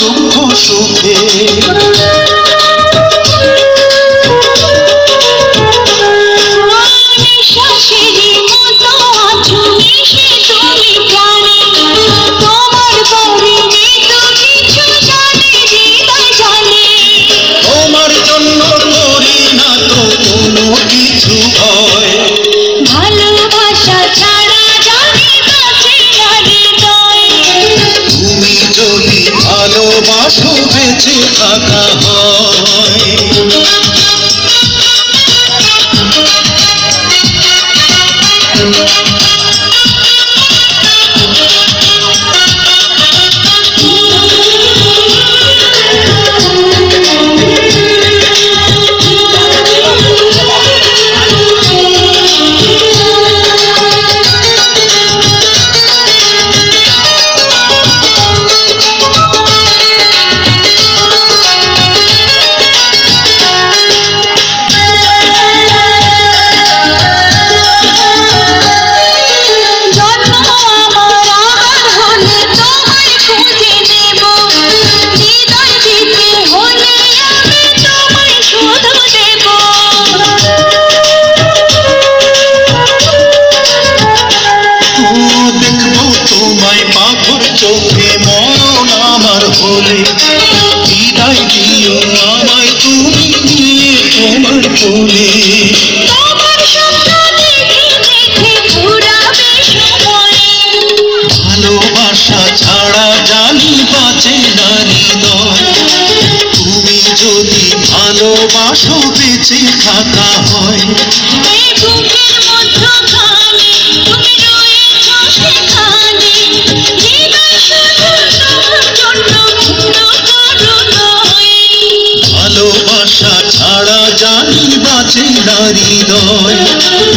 দুঃখ সুখে। চোখে মরণ আমার হলে বিদায় দিও আমায় তুমি নিয়ে তোমার কোলে। ভালোবাসা ছাড়া জানি বাঁচে না হৃদয়। তুমি যদি ভালোবাসো বেঁচে থাকা হয়। ছাড়া জানি বাঁচে না হৃদয়